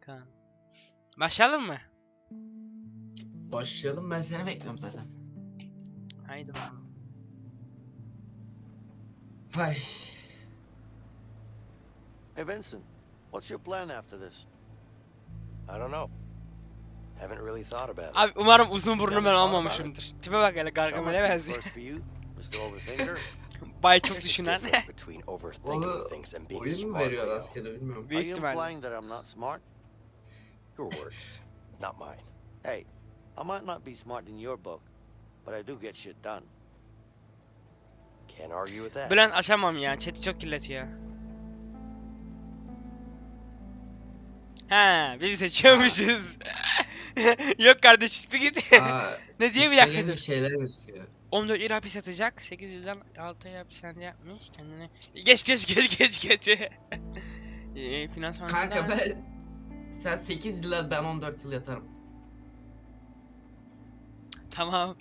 Kaan. Başlayalım mı? Başlayalım ben seni bekliyorum zaten. Haydi bakalım. Hay. Hey, Vincent, what's your plan after this? I don't know. Haven't really thought about it. Abi umarım uzun burnu ben almamışımdır. Tipe bak hele Gargamel'e be benziyor. Bay çok düşünen. Onu oyun mu veriyor askere bilmiyorum. Büyük ihtimalle. implying that I'm not smart? Your words, not mine. Hey, I might not be smart in your book, but I do get shit done. Can't argue with that. Bülent açamam ya. Chat'i çok kirletiyor. Ha, bizi seçiyormuşuz. Yok kardeş üstü git. Aa, ne diye bir dakika dur. şeyler gözüküyor. 14 yıl hapis yatacak. 8 yıldan 6 ay hapishane yapmış. Kendine... Geç geç geç geç geç. Eee finansman. Kanka ben... Sen 8 yıl ben 14 yıl yatarım. Tamam.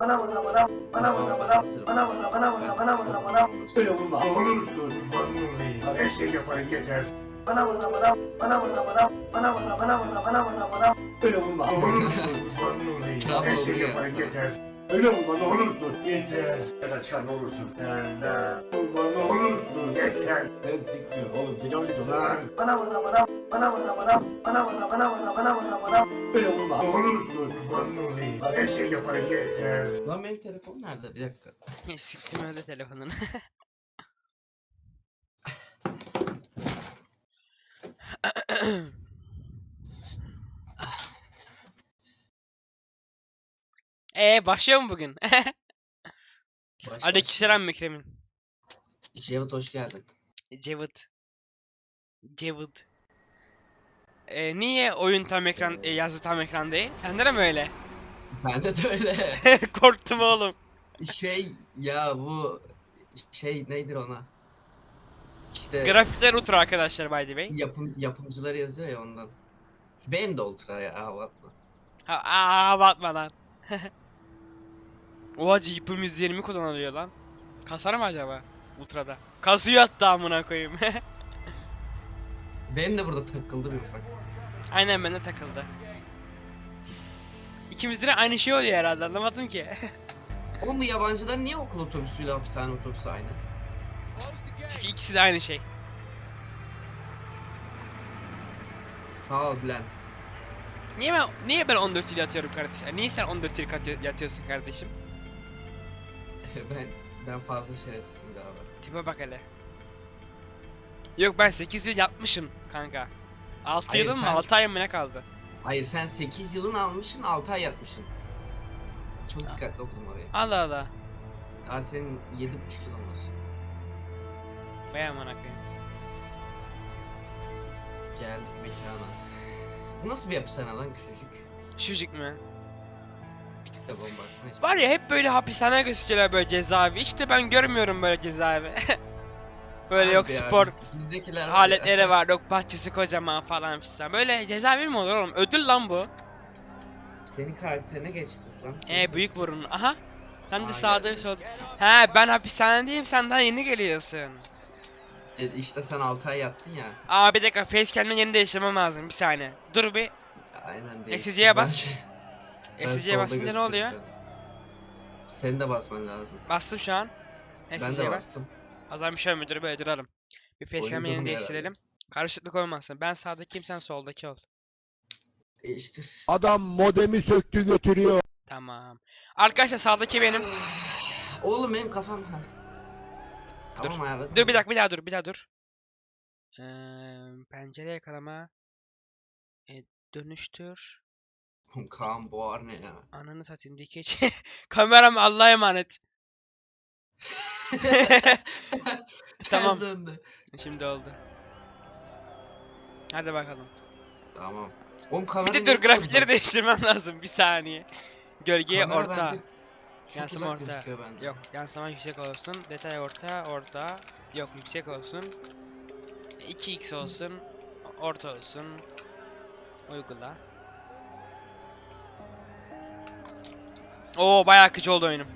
Bana bana bana bana bana bana bana bana bana bana bana bana bana Öyle vurma. Olursun. Vallahi. Her şey yaparım yeter. bana bana bana bana bana bana bana bana bana bana bana bana bana Öyle vurma. Olursun. Vallahi. Her şey yaparım yeter. Öyle vurma ne olursun. Yeter. Yeter çıkar ne olursun. Yerle. Vurma ne olursun. Yeter. Ben sikmiyorum oğlum. Gecam gidiyorum lan. Bana bana bana. Bana bana bana. Bana bana bana bana bana bana bana. Öyle vurma. Ne olursun. Kurban olayım. Her şey yaparım yeter. Lan benim telefon nerede? Bir dakika. Siktim öyle telefonunu. Ahem. Ee başlıyor mu bugün? Başla. Aleykümselam Mükremin. Cevdet hoş geldin. Cevit. Cevit. Ee, niye oyun tam ekran, e, yazı tam ekran değil? Sende de mi öyle? Bende de öyle. Korktum oğlum. şey ya bu şey nedir ona? İşte Grafikler ultra arkadaşlar by the way. yapım yapımcıları yazıyor ya ondan. Benim de ultra ya avatma. Ha, aa batma lan. Oha GPU 120 kullanılıyor lan. Kasar mı acaba? Ultra'da. Kasıyor hatta amına koyayım. Benim de burada takıldı bir ufak. Aynen bende takıldı. İkimizde de aynı şey oluyor herhalde anlamadım ki. Oğlum bu yabancılar niye okul otobüsüyle hapishane otobüsü aynı? Çünkü ikisi de aynı şey. Sağ ol Bülent. Niye ben niye ben 14 yıl yatıyorum kardeşim? Niye sen 14 yıl katı- yatıyorsun kardeşim? ben ben fazla şerefsizim galiba. Tipe bak hele. Yok ben 8 yıl yatmışım kanka. 6 Hayır, yılım mı? sen- 6 ayım mı ne kaldı? Hayır sen 8 yılın almışsın 6 ay yatmışsın. Çok dikkatli okudum orayı. Allah Allah. Daha senin 7,5 yılın var. Vay koyayım. Geldik mekana. Bu nasıl bir hapishane lan küçücük? Şucuk mu? Küçük de bomba baksana hiç. Var ya hep böyle hapishane gösteriyorlar böyle cezaevi. İşte ben görmüyorum böyle cezaevi. böyle yok Abi ya, spor biz- bizdekiler var ya. aletleri var, yok bahçesi kocaman falan fistan. Böyle cezaevi mi olur oğlum? Ödül lan bu. Senin karakterine geçti lan. Ee senin büyük karakterin. burun. Aha. Sen de Aa, sağda geldi. sol. He ben hapishanedeyim sen daha yeni geliyorsun. E, işte sen 6 ay yattın ya. Aa bir dakika facecam'ın yerini değiştirmem lazım bir saniye. Dur bir. Aynen Eksinciye değişti. bas. Solda basınca ne oluyor? şu an. Senin de basman lazım. Bastım şu an. Ben de bas. bastım. O zaman bir şöyle müdürü böyle duralım. Bir Oyun yerini durmuyor değiştirelim. Karışıklık olmasın. Ben sağdakiyim sen soldaki ol. Değiştir. Adam modemi söktü götürüyor. Tamam. Arkadaşlar sağdaki benim. Oğlum benim kafam ha. Tamam ayarladım. Dur bir dakika bir daha dur bir daha dur. Ee, pencere yakalama. E, dönüştür. Kaan boğar ne ya? Ananı satayım dikeç. Kameram Allah'a emanet. Tamam. Şimdi oldu. Hadi bakalım. Tamam. Oğlum Bir kamera de niye dur grafikleri uzak? değiştirmem lazım bir saniye. Gölgeye Kamera orta. bende Çok Yansıma uzak orta. gözüküyor bende. Yok yansıma yüksek olsun. Detay orta orta. Yok yüksek olsun. 2x olsun. Orta olsun. Uygula. Oo bayağı akıcı oldu oyunum.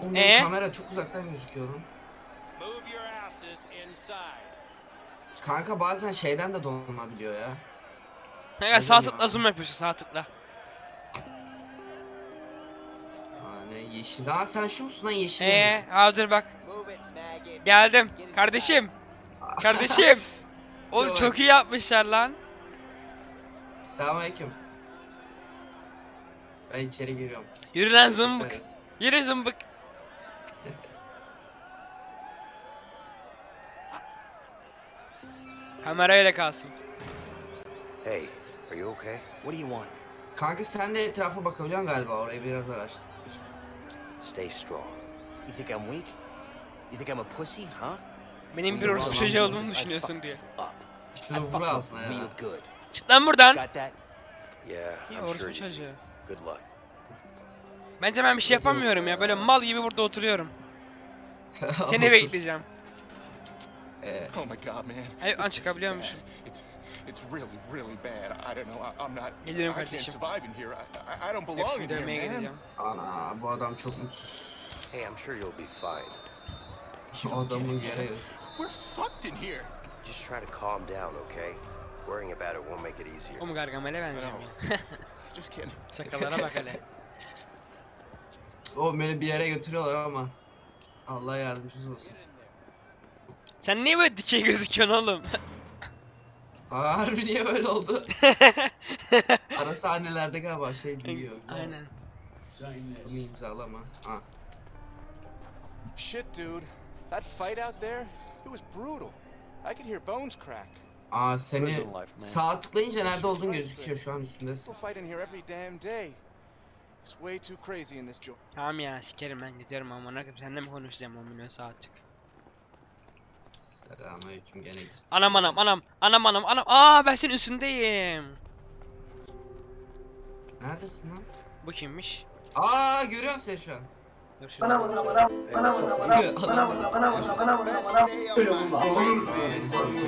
Oğlum Ee? kamera çok uzaktan gözüküyor lan. Move your asses inside. Kanka bazen şeyden de donabiliyor ya. Kanka sağ Neden tıkla ya? zoom yapıyorsun sağ tıkla. Yani yeşil. Aa sen şu musun lan yeşil? Eee aa dur bak. Geldim. Kardeşim. Kardeşim. Oğlum çok iyi yapmışlar lan. Selamünaleyküm. Ben içeri giriyorum. Yürü lan zımbık. Evet. Yürü zımbık. Kamera öyle kalsın. Hey, are you okay? What do you want? Kanka sen de etrafa bakabiliyorsun galiba orayı biraz araştır. Stay strong. You think I'm weak? You think I'm a pussy, huh? Benim bir orospu çocuğu olduğumu düşünüyorsun up. Şunu vur alsın ya. real good. Çık lan buradan. Got that? Yeah, I'm sure you çocuğu. Good luck. Bence ben bir şey yapamıyorum ya. Böyle mal gibi burada oturuyorum. Seni bekleyeceğim. Ee, Oh my god, man. Ay, an çıkabiliyormuşum. It's it's really really bad. I don't know. I, I'm not. I can't kardeşim. survive in here. I, I, I don't belong Hepsini in dövmeye here, man. geleceğim. ana bu adam çok mutsuz. Hey, I'm sure you'll be fine. Şu adamı yere yaz. We're fucked in here. Just try to calm down, okay? Worrying about it won't make it easier. O mu Gargamel'e benziyor? Just kidding. Şakalara bak hele. O beni bir yere götürüyorlar ama. Allah yardımcınız olsun. Sen niye böyle dikey gözüküyorsun oğlum? Aa, harbi niye böyle oldu? Ara sahnelerde galiba şey büyüyor. Aynen. Bunu imzalama. Ha. Shit, dude. That fight out there, it was brutal. I could hear bones crack. Aa seni sağ tıklayınca nerede olduğun gözüküyor şu an üstündesin. Tamam ya sikerim ben gidiyorum amına koyayım. Seninle mi konuşacağım 10 milyon saatlik? Selamünaleyküm gene. Anam anam anam anam anam anam. Aa ben senin üstündeyim. Neredesin lan? Bu kimmiş? Aa görüyorum seni şu an. Dur şunu. Bana bana bana bana bana bana bana bana bana bana bana bana bana Öyle vurma ne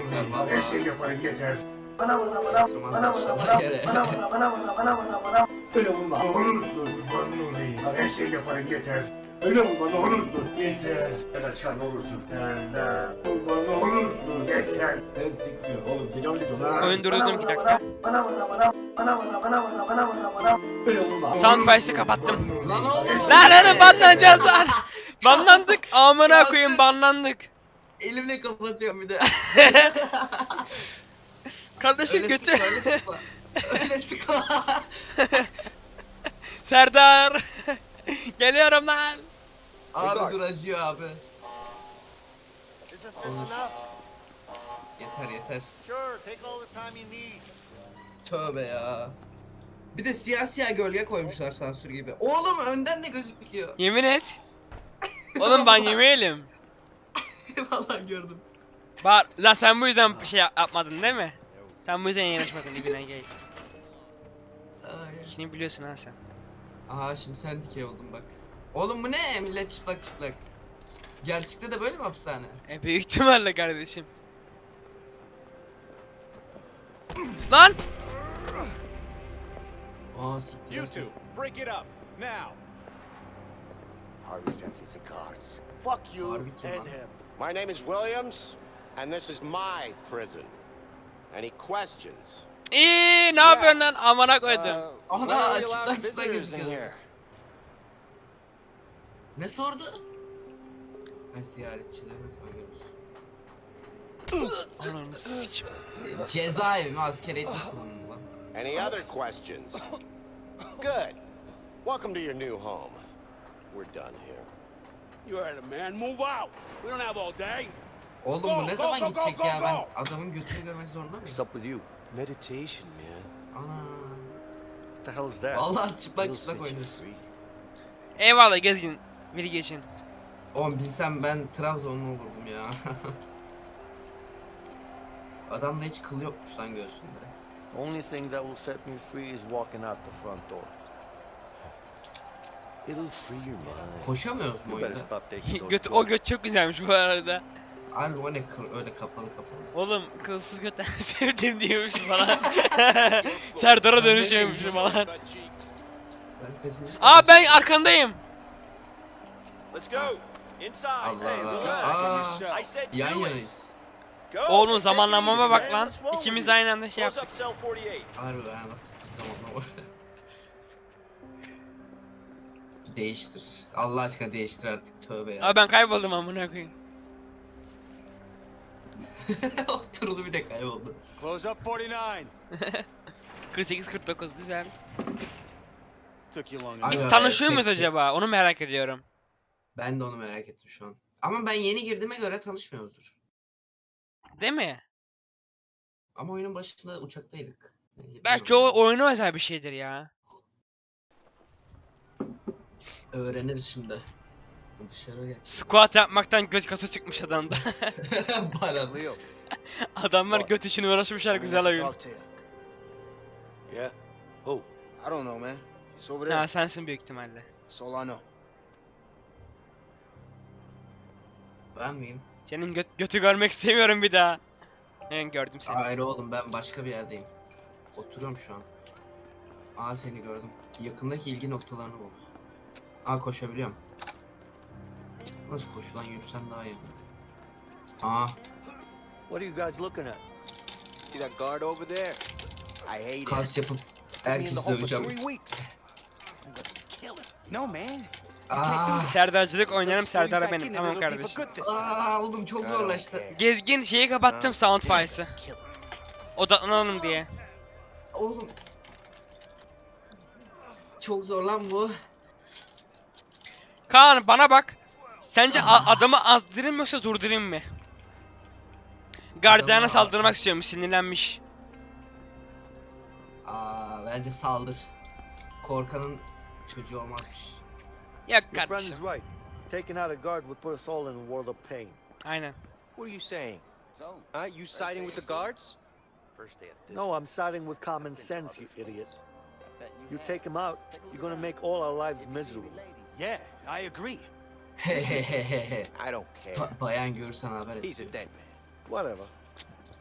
Bak her şey yaparım yeter. Bana bana bana bana bana bana bana bana bana bana bana bana bana Öyle vurma ne olursun. Kurbanın olayım. Bak her şey yaparım yeter. Öyle vurma ne olursun. Yeter. Kadar çıkar ne olursun. Nerede? Vurma ne olursun. Yeter. Ben sikmiyorum oğlum. Beni öldürdüm ha. Oyun durdurdum bir dakika. Bana bana bana bana bana bana bana bana bana bana Öyle vurma. ne Sound olursun. Fires'i kapattım. Lan oğlum. Lan lan banlanacağız lan. Banlandık. Amına koyayım banlandık. Elimle kapatıyorum bir de. Kardeşim öyle götü. sıkma, öyle sıkma. Öyle sıkma. Serdar. Geliyorum lan. abi dur acıyor abi. Yeter yeter. Tövbe ya. Bir de siyah siyah gölge koymuşlar sansür gibi. Oğlum önden de gözüküyor. Yemin et. Oğlum ban yemeyelim. Vallahi gördüm. Bağır. Lan sen bu yüzden bir şey yap- yapmadın değil mi? Sen bu yüzden yanaşmadın ibine gay. Ay. İşini biliyorsun ha sen. Aha şimdi sen dikey oldun bak. Oğlum bu ne? Millet çıplak çıplak. Gerçekte de böyle mi hapishane? E büyük ihtimalle kardeşim. Lan! Aa siktir. You two, break it up now. Harvey sends his cards. Fuck you Harvey kim and him. My name is Williams, and this is my prison. Any questions? İyi ne yapıyorsun lan? Amına koydum. Uh, Ana are we allowed çıplak çıplak visitors in gözüküyor. here? Ne sordu? Ben ziyaretçilerime sanıyoruz. Ananı sikim. Cezaevi mi asker etnik kurumu lan? Any other questions? Good. Welcome to your new home. We're done here. You heard him, man. Move out. We don't have all day. Oğlum bu ne go, zaman go, gidecek go, ya ben adamın götünü görmek zorunda mıyım? What's up with you? Meditation, man. Ana. What the hell is that? Vallahi çıplak çıplak oynuyorsun. Eyvallah gezgin. Bir geçin. Oğlum bilsem ben Trabzonlu olurdum ya. Adamda hiç kıl yokmuş lan göğsünde. The only thing that will set me free is walking out the front door. It'll free your mind. Koşamıyoruz mu oyunda? göt, o göt çok güzelmiş bu arada. Abi o ne kıl öyle kapalı kapalı. Oğlum kılsız götten sevdim diyormuş falan. Serdar'a dönüşüyormuş falan. Ben kaçıncı Aa ben arkandayım. Let's go. Inside. Allah Allah. Aa, yourself. I said yan it. yanayız. Oğlum zamanlamama bak lan. İkimiz aynı anda şey Close yaptık. up cell 48. Harbi ben nasıl zamanlama. Değiştir. Allah aşkına değiştir artık tövbe ya. Abi ben kayboldum amına koyayım. Oturdu bir de kayboldu. Close up 49. 48 49 güzel. Took you long Biz Aga, tanışıyor muyuz acaba? Onu merak ediyorum. Ben de onu merak ettim şu an. Ama ben yeni girdiğime göre tanışmıyoruzdur. Değil mi? Ama oyunun başında uçaktaydık. Ne Belki o oyuna özel bir şeydir ya. Öğreniriz şimdi. Dışarı gel. Squat yapmaktan göt kası çıkmış adamda. Bana Leo, Adamlar göt için uğraşmışlar güzel oyun. Yeah? Who? I don't know, man. He's over there. Ha sensin büyük ihtimalle. That's all I know. Ben miyim? Senin göt götü görmek istemiyorum bir daha. Ben gördüm seni. Hayır oğlum ben başka bir yerdeyim. Oturuyorum şu an. Aa seni gördüm. Yakındaki ilgi noktalarını bul. Aa koşabiliyorum. Nasıl koşu lan yürüsen daha iyi. Aa What are you guys looking at? See that guard over there? I hate it. kas yapıp herkesi döveceğim. No, man. Aa, Serdarcılık oynarım Let's throw you Serdar back benim tamam kardeşim. aa oğlum çok zorlaştı. Gezgin şeyi kapattım sound files'ı. Odaklanalım diye. Oğlum. Çok zor lan bu. Kaan bana bak. Sence adamı azdırayım mı yoksa durdurayım mı? Gardiyana Adamı- saldırmak istiyormuş sinirlenmiş. Aa bence saldır. Korkanın çocuğu olmazmış. Yok Your friend is kardeşim. right. Taking out a guard would put us all in a world of pain. Aynen. What are you saying? Huh? You siding with the guards? First day at this. No, I'm siding with common sense, you idiot. You take him out, you're gonna make all our lives miserable. Yeah, I agree. Hehehehe. I don't care. Ba- bayan görürsen haber et. He's a dead man. Whatever.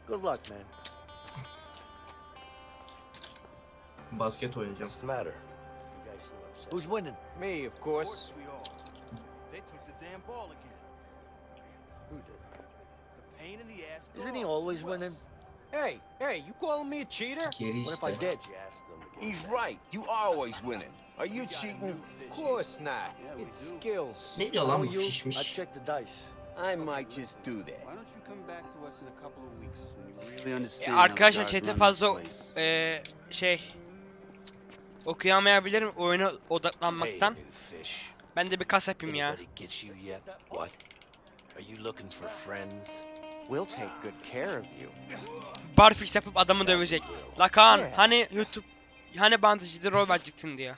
Good luck, man. Basket oynayacağım. What's the matter? You guys seem upset. Who's winning? Me, of course. we all. They took the damn ball again. Who did? The pain in the ass. Isn't he always winning? Hey, hey, you calling me a cheater? Geri What if I işte. did? You asked them to get He's back. right. You are always winning. Are you cheating? Of course not. It's do. skills. Ne diyor lan bu şişmiş? checked the dice. I might just do that. Why don't you come back to us in a couple of weeks when you really understand E, arkadaşlar chat'e fazla eee şey okuyamayabilirim oyuna odaklanmaktan. Ben de bir kas yapayım ya. Anybody get you yet? What? Are you looking for friends? We'll take good care of you. Barfix yapıp adamı dövecek. La Kaan hani YouTube hani bandajide rol verecektin diyor.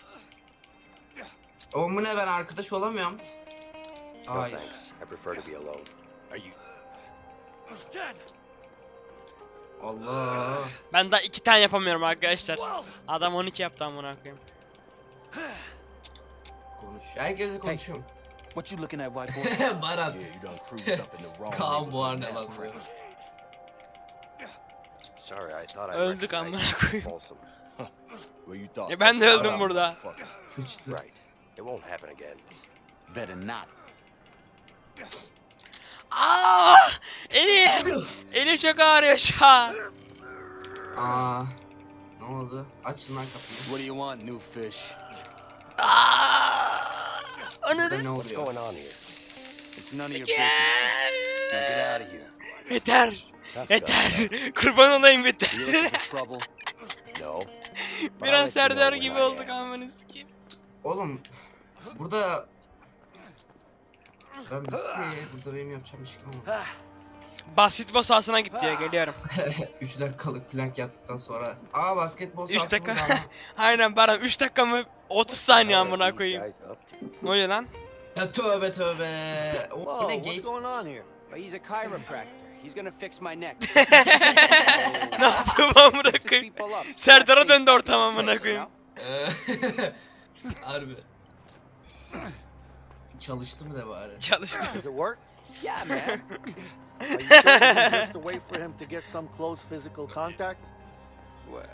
Oğlum bu ne ben arkadaş olamıyorum. No Hayır. thanks. I prefer to be alone. Are you? Allah. Ben daha iki tane yapamıyorum arkadaşlar. Adam 12 yaptı amına koyayım. Konuş. Herkese konuşuyorum. What you looking at, white boy? Baran. yeah, you done cruised up in the wrong Kaan bu arada lan. Sorry, I thought I Öldük recognized amına you koyayım. Folsom. Well, you thought. Ya ben de öldüm burada. motherfucker. Sıçtı. Right. It won't happen again. Better not. Aa! Elim! Elim çok ağrıyor şu an. Aa. Ne oldu? Açın lan kapıyı. What do you want, new fish? Aa! Ananı Burada ne What's oluyor? going on here? It's none of your business. Now get out of here. Yeter! Tough Yeter! Kurban olayım? You looking yeter. for trouble? No. But I'll Biraz let you know Serdar when gibi I olduk am. amına sikeyim. Oğlum. Burada... Ben bitti. Burada benim yapacağım bir şey. Basketbol sahasına git diyor geliyorum. 3 dakikalık plank yaptıktan sonra. Aa basketbol Üç sahası dakika. burada ama. Aynen Baran 3 dakika mı 30 saniye amına koyayım. Ne oluyor lan? Ya tövbe tövbe. O Whoa, ne what's going on here? He's a chiropractor. He's gonna fix my neck. ne yapıyorum amına Fixes koyayım? people up. Serdar'a döndü ortam amına koyayım. Eee, Harbi. Çalıştı mı de bari? Çalıştı. Does it work? Yeah, man. Are you sure this is just a way for him to get some close physical contact? What?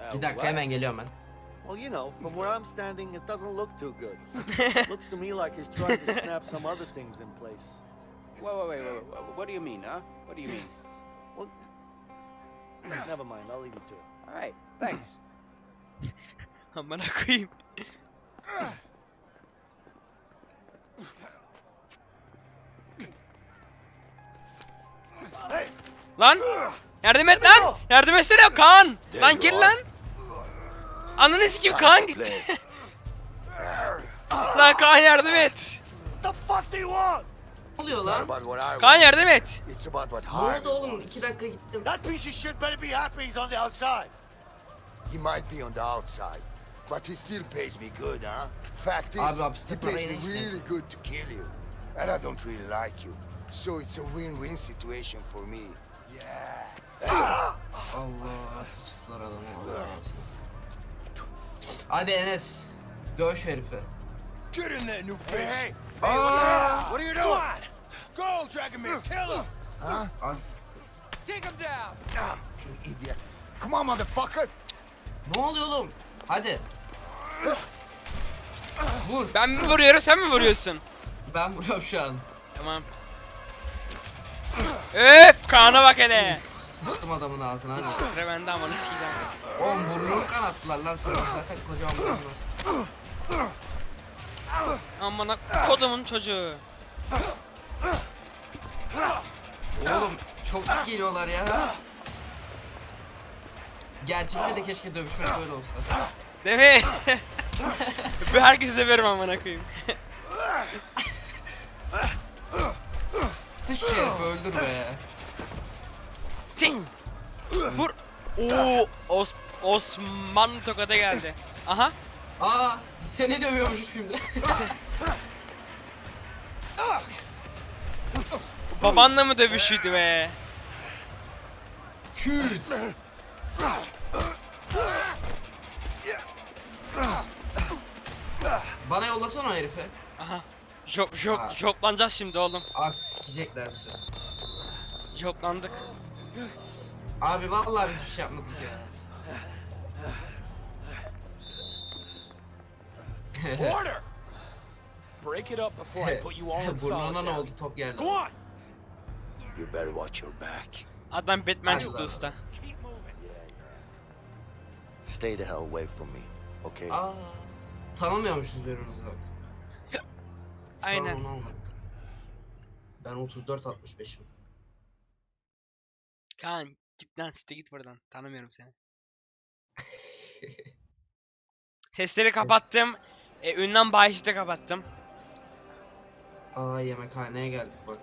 Uh, Bir dakika hemen geliyorum ben. Well, you know, from where I'm standing, it doesn't look too good. Looks to me like he's trying to snap some other things in place. Wait, wait, wait, wait, wait. What do you mean, huh? What do you mean? Never mind, I'll leave you to it. All right, thanks. Amına koyayım. Lan! Yardım et lan! Yardım etsene Kaan! Lan gir lan! Ananı sikeyim Kaan gitti. lan Kaan yardım et! What the fuck do you want? Ne oluyor lan? Kaan yardım et! Ne oldu oğlum? İki dakika gittim. That piece of shit better be happy he's on the outside. He might be on the outside, but he still pays me good, huh? Fact is, Abi he pays me really good to kill you. And I don't really like you. So it's a win-win situation for me. Yeah. Allah sıçtılar adamı. Allah. Hadi Enes. Döv şu herifi. Get in there, new fish. Hey, Aa! what are you doing? Go, Dragomir, kill him. Ay, Take him down. You idiot. Come on, motherfucker. Ne oluyor oğlum? Hadi. Vur. Ben mi vuruyorum sen mi vuruyorsun? Ben vuruyorum şu an. Tamam. Öp Kaan'a bak hele. Sıçtım adamın ağzına hadi. Sıra bende ama nasıl sikeceğim. Oğlum burnunu kanattılar lan sana. Zaten kocaman burnun var. Amına kodumun çocuğu. Oğlum çok geliyorlar ya. Gerçekte de keşke dövüşmek böyle olsa. Değil mi? ben herkese severim amına koyayım. Sıç şu herifi öldür be. Tik. Vur. Oo, Os Osman tokada geldi. Aha. Aa seni dövüyormuş şimdi. Babanla mı dövüşüydü be? Küt. Bana yollasana o herifi. Aha. Jok Aa. joklanacağız şimdi oğlum. Aa sikecekler bizi. Joklandık. Abi vallahi biz bir şey yapmadık ya. Order. Break it up before I put you all in Burnuna ne solitary. oldu top geldi. Go on. You better watch your back. Adam Batman Hadi çıktı lan. usta. Stay the hell away from me, okay? Aa, tanımıyormuşuz birbirimizi bak. Şu Aynen. Onu. Ben 34 65'im. Kaan git lan site git buradan. Tanımıyorum seni. Sesleri kapattım. E, ünlem bahişi de kapattım. Aa yemekhaneye geldik bak.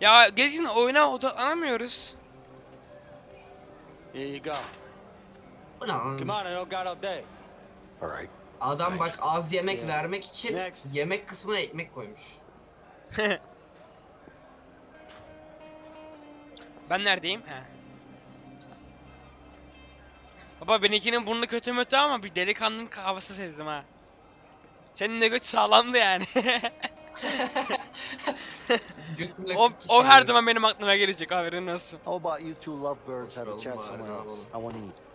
Ya gezgin oyuna odaklanamıyoruz. Here you go. Bu ne lan? Come on, I don't got all day. All right. Adam bak az yemek Yeah. vermek için Next. yemek kısmına ekmek koymuş. Ben neredeyim? He. Baba benimkinin burnu kötü mötü ama bir delikanlının havası sezdim ha. Senin de göt sağlamdı yani. Götümle o, kırk o her yiyor. zaman benim aklıma gelecek haberin olsun. How about you two lovebirds have a Oturalım chat bari, somewhere else? I want to eat.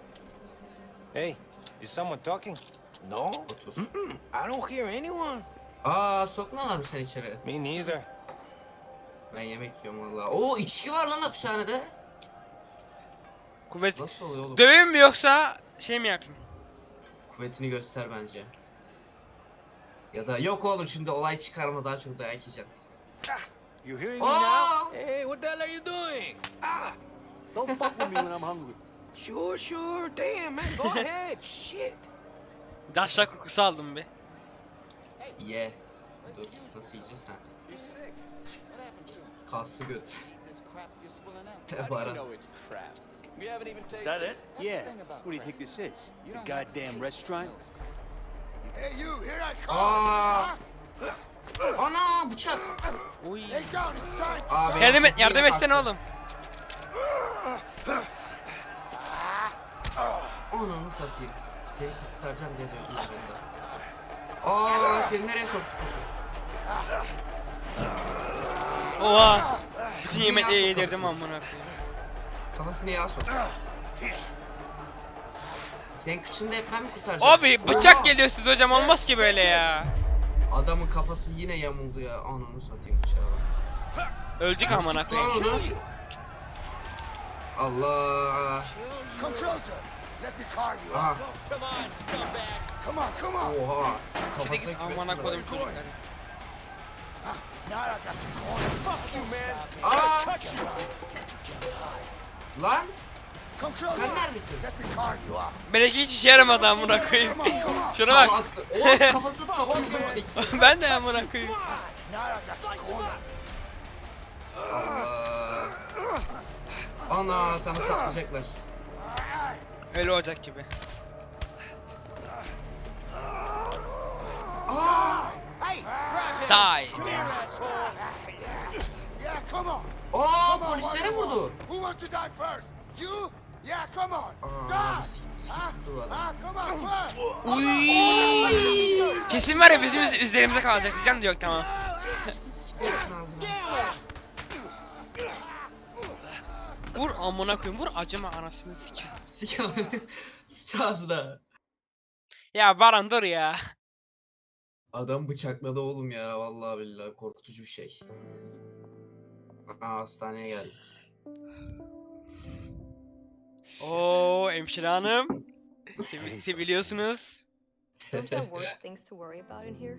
Hey, is someone talking? No. Otur. I don't hear anyone. Aa sokmuyorlar mı seni içeri? Me neither. Ben yemek yiyorum valla. Oo içki var lan hapishanede. Kuvvet... Nasıl oluyor oğlum? Döveyim mi yoksa şey mi yapayım? Kuvvetini göster bence. Ya da yok oğlum şimdi olay çıkarma daha çok dayak yiyeceksin. You hearing me now? Hey, what the hell are you doing? Ah! Don't fuck with me when I'm hungry. Sure, sure. Damn, man. Go ahead. Shit. Daşlak kokusu aldım bir. Ye. Dur nasıl yiyeceğiz ha? Kaslı göt. Baran. Is that it? Yeah. What do you think this is? A goddamn restaurant? Hey, you, here I come. Aa! Ana bıçak. İnside. Abi Yardım et, yardım etsene oğlum. Ananı satayım. Seni kurtaracağım diye dövdüm bende. Aa seni nereye soktuk? Oha. Bütün Dünya yemekleri sokaksı. yedirdim amına koyayım. Kafasını yağa sok. Senin kıçında hep ben mi kurtaracağım? Abi bıçak Oha! geliyor siz hocam olmaz ki böyle ya. Adamın kafası yine yamuldu ya. Ananı satayım bıçağı. Öldük amına lan koyayım. onu. Allah. Come closer. Let me carve you Aha. up. Come on, come on. Oha. Kafasına amına bak. kodum çocukları. Now I got you cornered. Fuck you, man. Aa! Touch you. But you can't hide. Lan Come closer. sen neredesin? Let me carve you up. Belki hiç işe yaramadı amına koyayım. Come on, come on. Şuna bak. Oğlum kafası tava atıyor. ben de amına koyayım. Now I got you cornered. Allah. Ana sana saplayacaklar. Öyle olacak gibi. Hey, Die. yeah, come on. Aa polislere vurdu. Who wants to die first? You? Yeah, come on. Aa, bu adam. Uy. Kesin var ya bizim üz- üzerimize kalacak. De yok tamam. Vur amına koyayım. Vur acıma anasını sikim. Sıç Sıç ağzına. Ya Baran dur ya. Adam bıçakladı oğlum ya vallahi billahi korkutucu bir şey. Aa hastaneye geldik. Oo hemşire hanım. Sevi- seviliyorsunuz. Don't there worse things to worry about in here?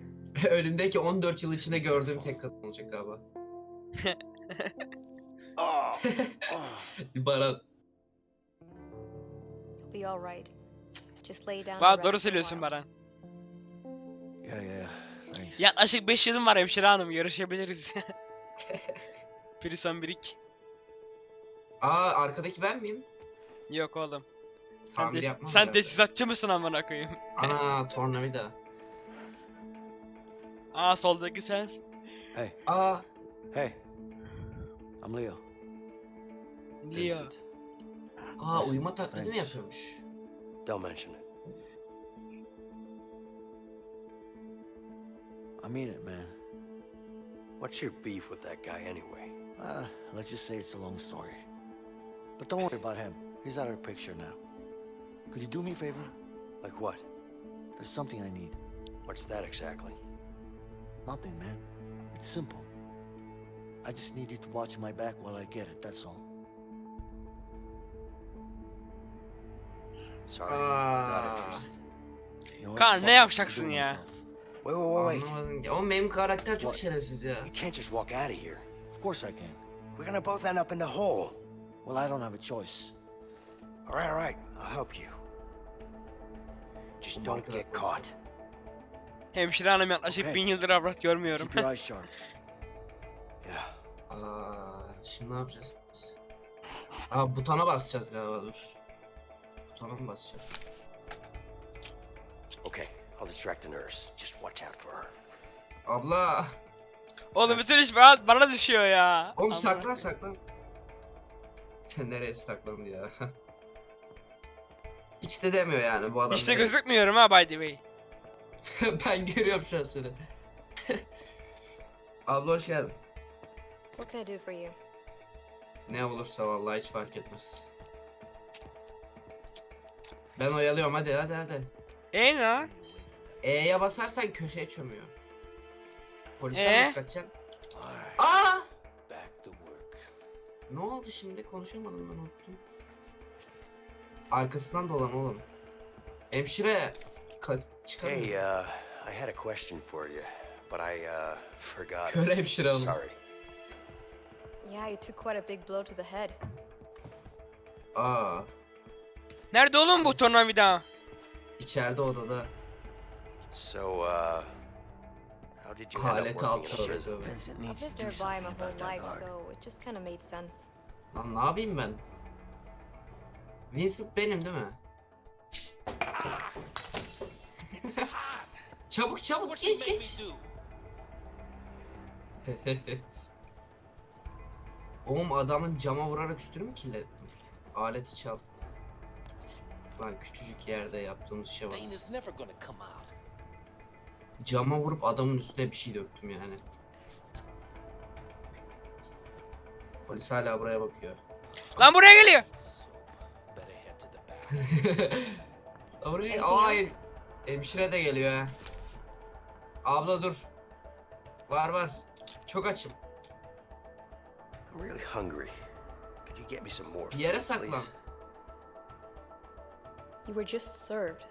Önümdeki 14 yıl içinde gördüğüm tek kadın olacak galiba. Baran. You'll be all right. Just lay down. Valla doğru söylüyorsun. Baran. Yeah, yeah. Thanks. Yaklaşık 5 yılım var hemşire hanım. Yarışabiliriz. Biri son birik. Aa arkadaki ben miyim? Yok oğlum. Sen, Tamir tes- yapmam sen herhalde. tesisatçı mısın amına koyayım? Ana tornavida. Aa soldaki sen. Hey, Aa hey. I'm Leo. Leo. Vincent. aa uyuma taklidi mi Thanks. yapıyormuş? Don't mention it. I mean it, man. What's your beef with that guy anyway? Uh, let's just say it's a long story. But don't worry about him. He's out of the picture now. Could you do me a favor? Like what? There's something I need. What's that exactly? Nothing, man. It's simple. I just need you to watch my back while I get it, that's all. Sorry, not Aa. interested. You know what? Kaan, Fuck ne it. Yapacaksın ya? myself. Wait, wait, wait, wait. Anlamadım ki. Oğlum benim karakter çok şerefsiz ya. You can't just walk out of here. Of course I can. We're gonna both end up in the hole. Well, I don't have a choice. All right, all right. I'll help you. Just don't get caught. Hemşire hanım yaklaşık Okay. bin yıldır avrat görmüyorum. Keep your eyes sharp. Yeah. Aa şimdi ne yapacağız? Aa butona basacağız galiba dur. Butona mı? Okay, I'll distract the nurse. Just watch out for her. Abla. Oğlum bütün iş bana, bana düşüyor ya. Oğlum saklan saklan. Nereye saklandı ya? Hiç de demiyor yani bu adam. Nereye- gözükmüyorum ha by the way. ben görüyorum şu an seni. Abla hoş geldin. What can I do for you? Ne olursa vallahi hiç fark etmez. Ben oyalıyorum hadi hadi hadi. E ne? E'ye basarsan köşeye çömüyor. Polisten Ee? nasıl kaçacaksın? Aa! back to work. Ne oldu şimdi? Konuşamadım ben unuttum. Arkasından dolan oğlum. Hemşire ka- çıkar mı? Hey, uh, I had a question for you, but I, uh, forgot. Kör hemşire hanım. Sorry. Yeah, you took quite a big blow to the head. Aa, Nerede oğlum bu tornavida? içeride odada. So, uh, how did you end up Alet working in a altı prison? orada. Vincent I've needs to lived do nearby something my about whole that life, guard. so it just kind of made sense. Lan ne yapayım ben? Vincent benim değil mi? çabuk çabuk geç geç. Oğlum adamın cama vurarak üstünü mü kirlettin? Aleti çal. Lan küçücük yerde yaptığımız şey var. Cama vurup adamın üstüne bir şey döktüm yani. Polis hala buraya bakıyor. Lan buraya geliyor. Anything Aa, hayır. Hemşire de geliyor ha. Abla dur. Var var. Çok açım. I'm really hungry. Could you get me some more Bir yere saklan. please? You were just served.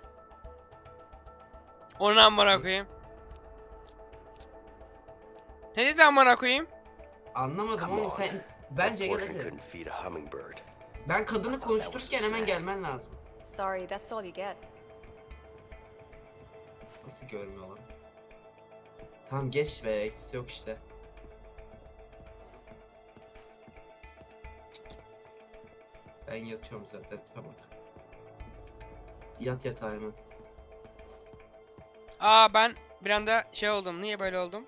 Onu amına koyayım. Ne dedi amına koyayım? Anlamadım Come oğlum on. sen bence gel Portion hadi. couldn't feed a hummingbird. Ben kadını konuştururken hemen gelmen lazım. Sorry, that's all you get. Nasıl görmüyor lan? Tamam geç be etkisi yok işte. Ben yatıyorum zaten tipe bak. Yat yatağa hemen. Aa ben bir anda şey oldum. Niye böyle oldum?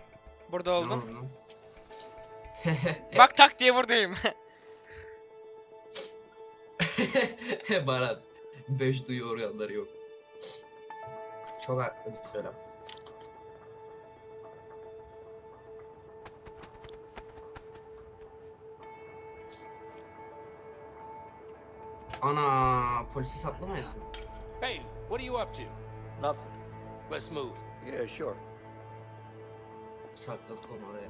Burada oldum. lan? Bak tak diye buradayım. Barat. Beş duyu organları yok. Çok haklı bir söylem. Ana polise saplamayasın. Hey, what are you up to? Nothing. Let's move. Yeah, sure. Sakladık onu oraya.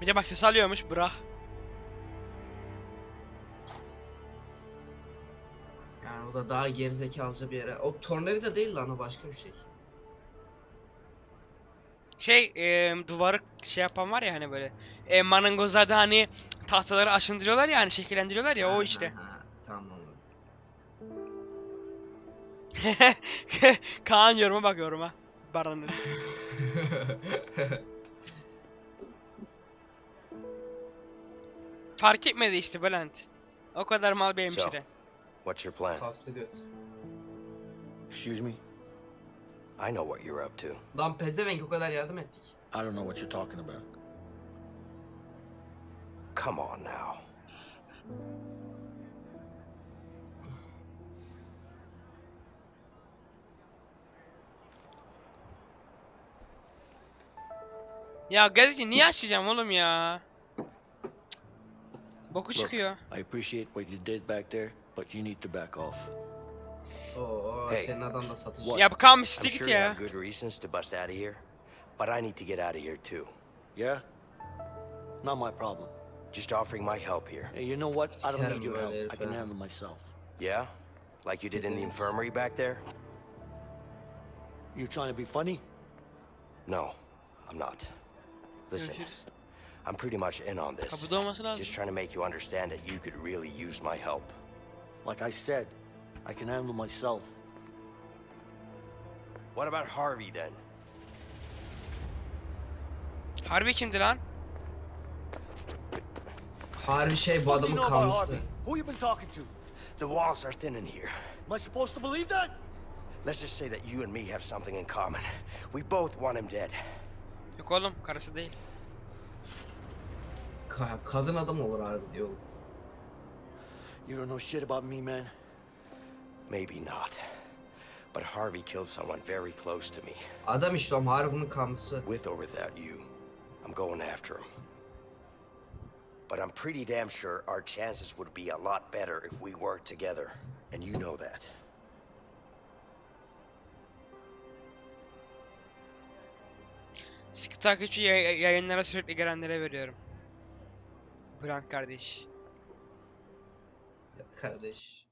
bir de başkası alıyormuş bırak. Yani o da daha gerizekalıca bir yere. O tornavida değil lan o başka bir şey. Şey e, duvarı şey yapan var ya hani böyle. E, Manangoza'da hani tahtaları aşındırıyorlar ya hani şekillendiriyorlar ya o Ha, işte. Kaan yoruma bak yoruma. Baran'ın. Fark etmedi işte Bülent. O kadar mal bir hemşire. What's your plan? Göt. Excuse me? I know what you're up to. Lan pezevenk o kadar yardım ettik. I don't know what you're talking about. Come on now. Ya gazeteci niye açacağım oğlum ya? Cık. Boku Look. çıkıyor. I appreciate what you did back there, but you need to back off. Oo Hey. senin adam da satıcı. What? Ya bu Kaan bir I'm site git sure you ya. have good reasons to bust out of here, but I need to get out of here too. Yeah? Not my problem. Just offering my help here. Hey, you know what? I don't need your help. I can ha. handle myself. Yeah? Like you did in the infirmary back there? You trying to be funny? No, I'm not. Listen, Görüşürüz. I'm pretty much in on this. Kapıda olması lazım. Just trying to make you understand that you could really use my help. Like I said, I can handle myself. What about Harvey then? Harbi kimdi lan? Harbi şey bu What do you adamın know about kanlısı. Harvey? Who you been talking to? The walls are thin in here. Am I supposed to believe that? Let's just say that you and me have something in common. We both want him dead. Yok oğlum karısı değil. Ka- kadın adam olur harbi diyor. oğlum. You don't know shit about me, man. Maybe not. But Harvey killed someone very close to me. Adam işte o harbi bunun kanlısı. With or without you, I'm going after him. But I'm pretty damn sure our chances would be a lot better if we worked together. And you know that. Sıkı takipçi yay- yayınlara sürekli gelenlere veriyorum. Bülent kardeş. Kardeş.